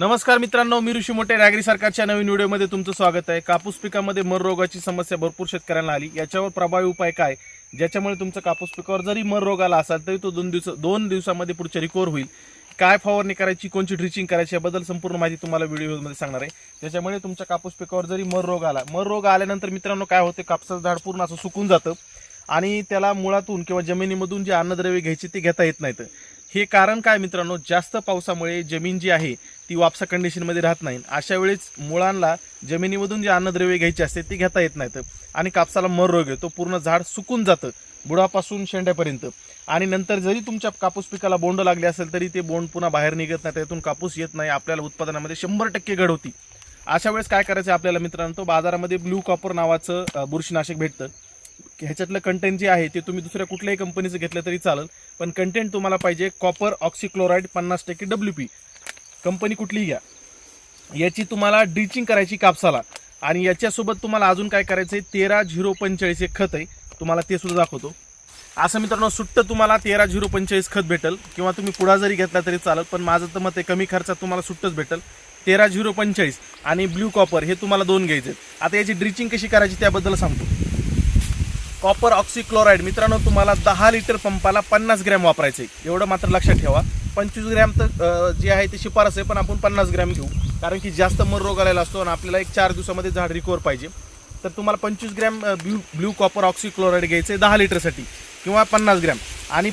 नमस्कार मित्रांनो मी ऋषी मोठे नागरी सरकारच्या नवीन व्हिडिओमध्ये तुमचं स्वागत आहे. कापूस पिकामध्ये मर रोगाची समस्या भरपूर शेतकऱ्यांना आली. याच्यावर प्रभावी उपाय काय? ज्याच्यामुळे तुमचं कापूस पिकावर जरी मर रोग आला असाल तरी तो दोन दिवस दोन दिवसामध्ये पुढच्या रिकवर होईल. काय फवारणी करायची कोणची ड्रिचिंग करायची याबद्दल संपूर्ण माहिती तुम्हाला व्हिडिओमध्ये सांगणार आहे. त्याच्यामुळे तुमच्या कापूस पिकावर जरी मर रोग आला मर रोग आल्यानंतर मित्रांनो काय होते? कापसाचं झाड पूर्ण असं सुकून जातं आणि त्याला मुळातून किंवा जमिनीमधून जे अन्नद्रव्य घ्यायचे ते घेता येत नाहीत. हे कारण काय मित्रांनो? जास्त पावसामुळे जमीन जी आहे ती वापसा कंडिशनमध्ये राहत नाही. अशा वेळेस मुळांना जमिनीमधून जे अन्नद्रव्य घ्यायचे असते ते घेता येत नाहीत. आणि कापसाला मर रोग येतो पूर्ण झाड सुकून जातं बुडापासून शेंड्यापर्यंत. आणि नंतर जरी तुमच्या कापूस पिकाला बोंड लागले असेल तरी ते बोंड पुन्हा बाहेर निघत नाही त्यातून कापूस येत नाही आपल्याला उत्पादनामध्ये शंभर टक्के घड होती. अशा वेळेस काय करायचं आपल्याला मित्रांनो? तो बाजारामध्ये ब्ल्यू कॉपर नावाचं बुरशीनाशक भेटतं. ह्याच्यातलं कंटेंट जे आहे ते तुम्ही दुसऱ्या कुठल्याही कंपनीचं घेतलं तरी चालेल. पण कंटेंट तुम्हाला पाहिजे कॉपर ऑक्सिक्लोराईड पन्नास टक्के डब्ल्यू पी कंपनी कुठलीही घ्या. याची तुम्हाला ड्रिचिंग करायची कापसाला. आणि याच्यासोबत तुम्हाला अजून काय करायचं आहे तेरा झिरो पंचेचाळीस एक खत आहे. तुम्हाला ते सुद्धा दाखवतो. असं मित्रांनो सुट्ट तुम्हाला तेरा झिरो पंचेचाळीस खत भेटेल. किंवा तुम्ही पुढा जरी घेतला तरी चालेल पण माझं तर मत आहे कमी खर्चात तुम्हाला सुट्टच भेटेल. तेरा झिरो पंचेचाळीस आणि ब्ल्यू कॉपर हे तुम्हाला दोन घ्यायचे आता याची ड्रिचिंग कशी करायची त्याबद्दल सांगतो. कॉपर ऑक्सिक्लोराईड मित्रांनो तुम्हाला दहा लिटर पंपाला पन्नास ग्रॅम वापरायचे एवढं मात्र लक्षात ठेवा. पंचवीस ग्रॅम तर जे आहे ते शिफारस आहे पण आपण पन्नास ग्रॅम घेऊ. कारण की जास्त मर रोग आलेला असतो आणि आपल्याला एक चार दिवसामध्ये झाड रिकवर पाहिजे. तर तुम्हाला पंचवीस gram blue blue copper oxychloride घ्यायचं आहे दहा लिटरसाठी किंवा पन्नास ग्रॅम. आणि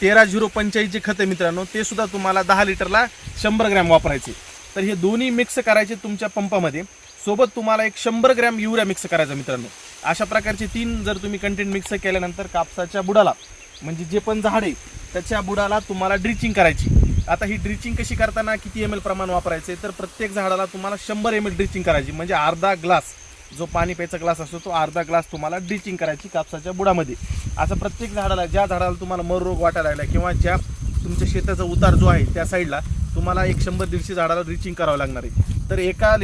तेरा झिरो पंचेचाळीस जे खत आहे मित्रांनो ते सुद्धा तुम्हाला दहा लिटरला शंभर ग्रॅम वापरायचे. तर हे दोन्ही मिक्स करायचे तुमच्या पंपामध्ये. सोबत तुम्हाला एक शंभर ग्रॅम युरिया मिक्स करायचा मित्रांनो. अशा प्रकारचे तीन जर तुम्ही कंटेंट मिक्स केल्यानंतर कापसाच्या बुडाला म्हणजे जे पण झाड आहे त्याच्या बुडाला तुम्हाला ड्रिचिंग करायची. आता ही ड्रिचिंग कशी करताना किती एम एल प्रमाण वापरायचे तर प्रत्येक झाडाला तुम्हाला शंभर एम एल ड्रिचिंग करायची. म्हणजे अर्धा ग्लास जो पाणी प्यायचा ग्लास असतो तो अर्धा ग्लास तुम्हाला ड्रिचिंग करायची कापसाच्या बुडामध्ये. असं प्रत्येक झाडाला ज्या झाडाला तुम्हाला मर रोग वाटायला लागला किंवा ज्या तुमच्या शेताचा उतार जो आहे त्या साईडला तुम्हाला एक शंभर दीडशे झाडाला ड्रिचिंग करावं लागणार आहे. तर एका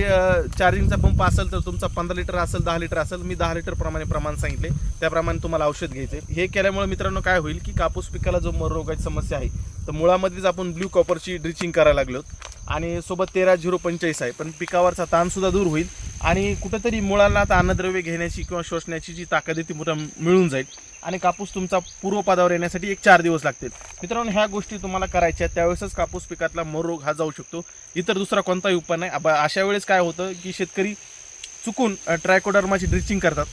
चार्जिंगचा पंप असेल तर तुमचा पंधरा लिटर असेल दहा लिटर असेल मी दहा लिटर प्रमाणे प्रमाण सांगितले. त्याप्रमाणे तुम्हाला औषध घ्यायचे. हे केल्यामुळे मित्रांनो काय होईल की कापूस पिकाला जो मर रोगाची समस्या आहे तर मुळामध्येच आपण ब्ल्यू कॉपरची ड्रिचिंग करायला लागलो. आणि सोबत तेरा झिरो पंचेचाळीस आहे पण पिकावरचा ताणसुद्धा दूर होईल. आणि कुठेतरी मुळांना आता अन्नद्रव्य घेण्याची किंवा शोषण्याची जी ताकद आहे ती मुळा मिळून जाईल. आणि कापूस तुमचा पूर्वपदावर येण्यासाठी एक चार दिवस लागतील. मित्रांनो ह्या गोष्टी तुम्हाला करायच्या त्यावेळेसच कापूस पिकातला मोर रोग हा जाऊ शकतो. इतर दुसरा कोणताही उपाय नाही. अशा वेळेस काय होतं की शेतकरी चुकून ट्रायकोडर्माची ड्रिचिंग करतात.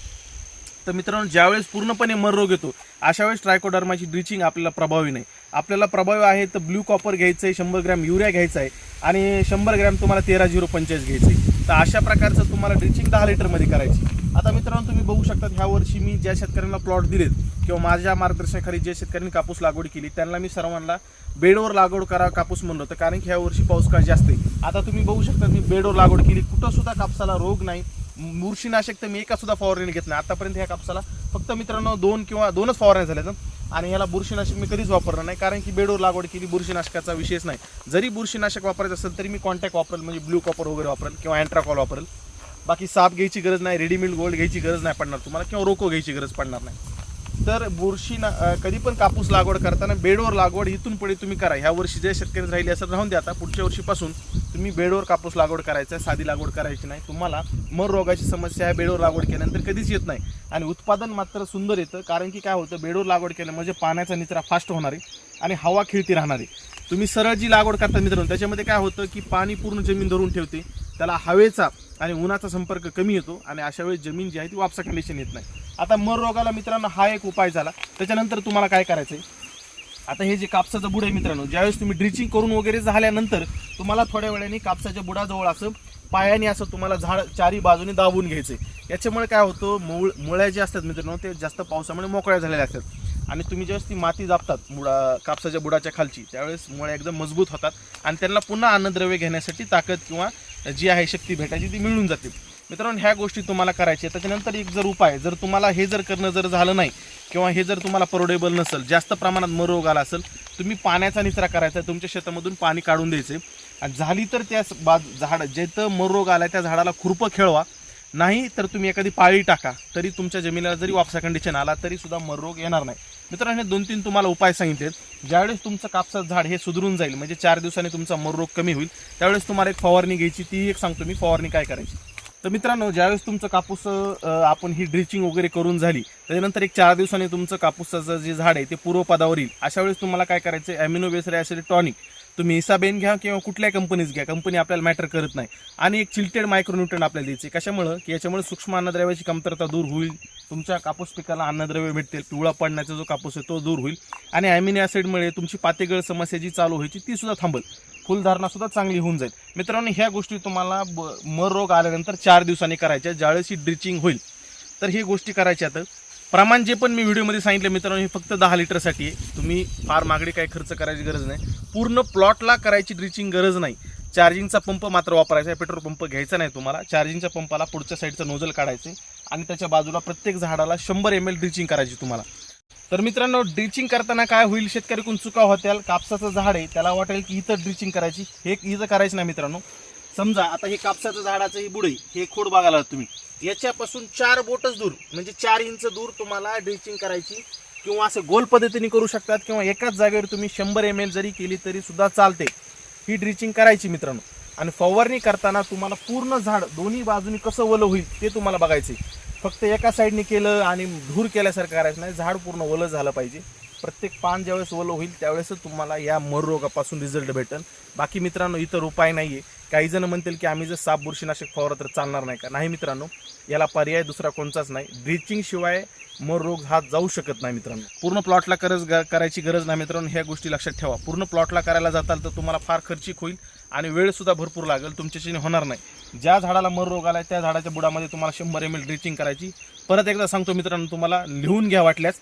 तर मित्रांनो ज्यावेळेस पूर्णपणे मर रोग येतो अशा वेळेस ट्रायकोडर्माची ड्रिचिंग आपल्याला प्रभावी नाही. आपल्याला प्रभावी आहे तर ब्ल्यू कॉपर घ्यायचं आहे शंभर ग्रॅम युरिया घ्यायचा आहे आणि शंभर ग्रॅम तुम्हाला तेरा झिरो पंचेचाळीस घ्यायचं आहे तर अशा प्रकारचं तुम्हाला ड्रिचिंग दहा लिटरमध्ये करायची. आता मित्रांनो तुम्ही बघू शकता ह्या वर्षी मी ज्या शेतकऱ्यांना प्लॉट दिलेत किंवा माझ्या मार्गदर्शनाखाली जे शेतकऱ्यांनी कापूस लागवड केली त्यांना मी सर्वांना बेडवर लागवड करा कापूस म्हणलं होतं कारण की ह्या वर्षी पाऊस काळ जास्त आहे. आता तुम्ही बघू शकता मी बेडवर लागवड केली कुठं सुद्धा कापसाला रोग नाही बुरशीनाशक तर मी एका सुद्धा फवारणी घेत नाही. आतापर्यंत ह्या कापसाला फक्त मित्रांनो दोन किंवा दोनच फवारण्या झाल्या आहेत. आणि याला बुरशीनाशक मी कधीच वापरलं नाही कारण की बेडवर लागवड केली बुरशीनाशकाचा विषयच नाही. जरी बुरशीनाशक वापरायचं असेल तरी मी कॉन्टॅक्ट वापरेल म्हणजे ब्लू कॉपर वगैरे वापरेल किंवा अँट्राकॉल वापरेल. बाकी साप घ्यायची गरज नाही रेडीमेड गोल्ड घ्यायची गरज नाही पडणार तुम्हाला किंवा रोको घ्यायची गरज पडणार नाही. तर बुरशी ना कधी पण कापूस लागवड करताना बेडवर लागवड इथून पुढे तुम्ही करा. ह्या वर्षी जे शेतकरी राहिले असं राहून द्या आता. पुढच्या वर्षीपासून तुम्ही बेडवर कापूस लागवड करायचा आहे साधी लागवड करायची नाही. तुम्हाला मर रोगाची समस्या आहे बेडवर लागवड केल्यानंतर कधीच येत नाही. आणि उत्पादन मात्र सुंदर येतं कारण की काय होतं बेडवर लागवड केलं म्हणजे पाण्याचा निचरा फास्ट होणार आहे आणि हवा खिळती राहणार आहे. तुम्ही सरळ जी लागवड करता मित्रांनो त्याच्यामध्ये काय होतं की पाणी पूर्ण जमीन धरून ठेवते. त्याला हवेचा आणि उन्हाचा संपर्क कमी येतो आणि अशा वेळेस जमीन जी आहे ती वापसा कंडिशन येत नाही. आता मर रोगाला मित्रांनो हा एक उपाय झाला. त्याच्यानंतर तुम्हाला काय करायचं आहे आता हे जे कापसाचं बुड आहे मित्रांनो ज्यावेळेस तुम्ही ड्रिचिंग करून वगैरे झाल्यानंतर तुम्हाला थोड्या वेळाने कापसाच्या बुडाजवळ असं पायाने असं तुम्हाला झाड चारी बाजूने दाबून घ्यायचं याच्यामुळे काय होतं? मूळ मुळ्या ज्या असतात मित्रांनो ते जास्त पावसामुळे मोकळ्या झालेल्या असतात. आणि तुम्ही ज्यावेळेस ती माती दाबतात मुळा कापसाच्या बुडाच्या खालची त्यावेळेस मुळ्या एकदम मजबूत होतात. आणि त्यांना पुन्हा अन्नद्रव्य घेण्यासाठी ताकद किंवा जी आहे शक्ती भेटायची ती मिळून जाते. मित्रांनो ह्या गोष्टी तुम्हाला करायच्या त्याच्यानंतर एक जर उपाय जर तुम्हाला हे जर करणं जर झालं नाही किंवा हे जर तुम्हाला परवडेबल नसेल जास्त प्रमाणात मर रोग आला असेल तुम्ही पाण्याचा निचरा करायचा तुमच्या शेतामधून पाणी काढून द्यायचे आणि झाली तर त्या बाज झाड जिथं मर रोग आला त्या झाडाला खुरपं खेळवा. नाही तर तुम्ही एखादी पाळी टाका. तरी तुमच्या जमिनीला जरी वापसा कंडिशन आला तरी सुद्धा मर रोग येणार नाही. मित्रांनो दोन तीन तुम्हाला उपाय सांगितलेत. ज्यावेळेस तुमचं कापसाचं झाड हे सुधरून जाईल म्हणजे चार दिवसांनी तुमचा मर रोग कमी होईल त्यावेळेस तुम्हाला एक फवारणी घ्यायची ती एक सांगतो मी फवारणी काय करायची. तर मित्रांनो ज्यावेळेस तुमचं कापूस आपण ही ड्रिचिंग वगैरे करून झाली त्याच्यानंतर एक चार दिवसांनी तुमचं कापूसाचं जे झाड आहे ते पूर्वपदावर येईल. अशा वेळेस तुम्हाला काय करायचं ॲमिनो बेसर ॲसिड टॉनिक तुम्ही इसाबेन घ्या किंवा कुठल्या कंपनीज घ्या. कंपनी आपल्याला मॅटर करत नाही. आणि एक चिल्टेड मायक्रोन्युट्रन आपल्याला द्यायचे कशामुळं? की याच्यामुळे सूक्ष्म अन्नद्रव्याची कमतरता दूर होईल. तुमच्या कापूस पिकाला अन्नद्रव्य भेटतील. पिवळा पडण्याचा जो कापूस आहे तो दूर होईल. आणि ॲमिनो ॲसिडमुळे तुमची पातेगळ समस्या जी चालू व्हायची ती सुद्धा थांबल. फुलधारणासुद्धा चांगली होऊन जाईल. मित्रांनो ह्या गोष्टी तुम्हाला ब- मर रोग आल्यानंतर चार दिवसांनी करायच्या. ज्यावेळेस ही ड्रिचिंग होईल. तर ही गोष्टी करायच्या आता. प्रमाण जे पण मी व्हिडिओमध्ये सांगितलं मित्रांनो हे फक्त दहा लिटरसाठी आहे. तुम्ही फार मागडी काही खर्च करायची गरज नाही. पूर्ण प्लॉटला करायची ड्रिचिंग गरज नाही. चार्जिंगचा पंप मात्र वापरायचा आहे. पेट्रोल पंप घ्यायचा नाही तुम्हाला. चार्जिंगच्या पंपाला पुढच्या साईडचं नोजल काढायचे आणि त्याच्या बाजूला प्रत्येक झाडाला शंभर एम एल ड्रिचिंग करायची तुम्हाला. तर मित्रांनो ड्रिचिंग करताना काय होईल? शेतकरी कोण चुका होत्याल. कापसाचं झाड आहे. त्याला वाटेल की इथं ड्रिचिंग करायची. हे इथं करायचं नाही मित्रांनो. समजा आता हे कापसाचं झाडाचं हे बुडे हे खोड बघायला तुम्ही. याच्यापासून चार बोटच दूर म्हणजे चार इंच दूर तुम्हाला ड्रिचिंग करायची किंवा असं गोल पद्धतीने करू शकतात किंवा एकाच जागेवर तुम्ही शंभर एम एल जरी केली तरी सुद्धा चालते. ही ड्रिचिंग करायची मित्रांनो. आणि फवारणी करताना तुम्हाला पूर्ण झाड दोन्ही बाजूनी कसं वलं होईल ते तुम्हाला बघायचे फक्त एका साईडने केलं आणि धूर केल्यासारखं करायचं नाही झाड पूर्ण वलं झालं पाहिजे. प्रत्येक पान ज्यावेळेस ओलं होईल त्यावेळेसच तुम्हाला या मर रोगापासून रिझल्ट भेटेल. बाकी मित्रांनो इतर उपाय नाही आहे काही जण म्हणतील की आम्ही जर साप बुरशीनाशक फवारा तर चालणार नाही का? नाही मित्रांनो याला पर्याय दुसरा कोणताच नाही. ड्रिचिंग शिवाय मर रोग हा जाऊ शकत नाही मित्रांनो. पूर्ण प्लॉटला करज ग- करायची गरज नाही मित्रांनो. ह्या गोष्टी लक्षात ठेवा. पूर्ण प्लॉटला करायला जाताल तर तुम्हाला फार खर्चिक होईल. आणि वेळसुद्धा भरपूर लागेल तुमच्याशी होणार नाही. ज्या झाडाला मर रोग आला त्या झाडाच्या बुडामध्ये तुम्हाला शंभर एम एल ड्रिचिंग करायची. परत एकदा सांगतो मित्रांनो तुम्हाला लिहून घ्या वाटल्यास.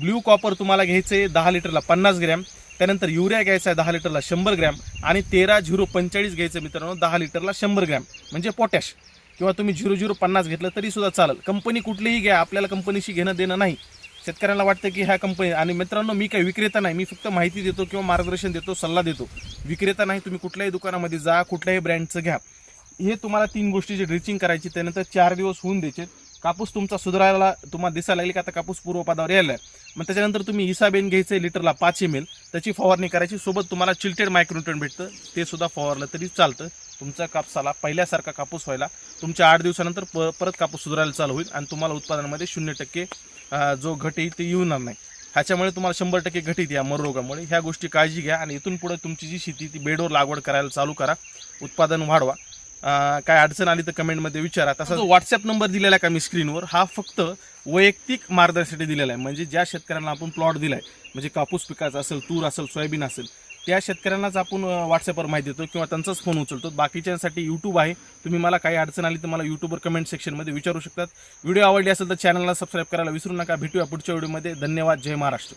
ब्ल्यू कॉपर तुम्हाला घ्यायचं आहे दहा लिटरला पन्नास ग्रॅम. त्यानंतर युरिया घ्यायचा आहे दहा लिटरला शंभर ग्रॅम. आणि तेरा झिरो पंचेचाळीस घ्यायचं मित्रांनो दहा लिटरला शंभर ग्रॅम. म्हणजे पोटॅश. किंवा तुम्ही झिरो झिरो पन्नास घेतलं तरीसुद्धा चालेल. कंपनी कुठलीही घ्या आपल्याला कंपनीशी घेणं देणं नाही. शेतकऱ्यांना वाटतं की ह्या कंपनी आणि मित्रांनो मी काही विक्रेता नाही. मी फक्त माहिती देतो किंवा मार्गदर्शन देतो सल्ला देतो. विक्रेता नाही तुम्ही कुठल्याही दुकानामध्ये जा कुठल्याही ब्रँडचं घ्या. हे तुम्हाला तीन गोष्टीची ड्रिचिंग करायची त्यानंतर चार दिवस होऊन द्यायचे. कापूस तुमचा सुधारायला तुम्हाला दिसायला लागेल की आता कापूस पूर्वपदावर यायला आहे. मग त्याच्यानंतर तुम्ही इसाबेन घ्यायचं लिटरला पाच एम एल त्याची फवारणी करायची. सोबत तुम्हाला चिल्टेड मायक्रोन्युट्रन भेटतं. ते सुद्धा फवारलं तरी चालतं. तुमचा कापसाला पहिल्यासारखा कापूस व्हायला तुमच्या आठ दिवसानंतर प परत कापूस सुधारायला चालू होईल. आणि तुम्हाला उत्पादनामध्ये शून्य टक्के जो घट येईल ते येणार नाही. ह्याच्यामुळे तुम्हाला शंभर टक्के घट येते या मररोगामुळे ह्या गोष्टी काळजी घ्या आणि इथून पुढे तुमची जी शेती ती बेडवर लागवड करायला चालू करा. उत्पादन वाढवा. काय अडचण आली तर कमेंटमध्ये विचारा. तसा जो व्हॉट्सअप नंबर दिलेला आहे का मी स्क्रीनवर? हा फक्त वैयक्तिक मार्गदर्शनासाठी दिलेला आहे. म्हणजे ज्या शेतकऱ्यांना आपण प्लॉट दिलाय म्हणजे कापूस पिकाचा असेल तूर असेल सोयाबीन असेल त्या शेतकऱ्यांनाच आपण व्हॉट्सअपवर माहिती देतो किंवा त्यांचाच फोन उचलतो. बाकीच्यांसाठी यूट्यूब आहे. तुम्ही मला काही अडचण आली तर मला यूट्यूबवर कमेंट सेक्शनमध्ये विचारू शकतात. व्हिडिओ आवडली असेल तर चॅनलला सबस्क्राईब करायला विसरू नका. भेटूया पुढच्या व्हिडिओमध्ये धन्यवाद. जय महाराष्ट्र.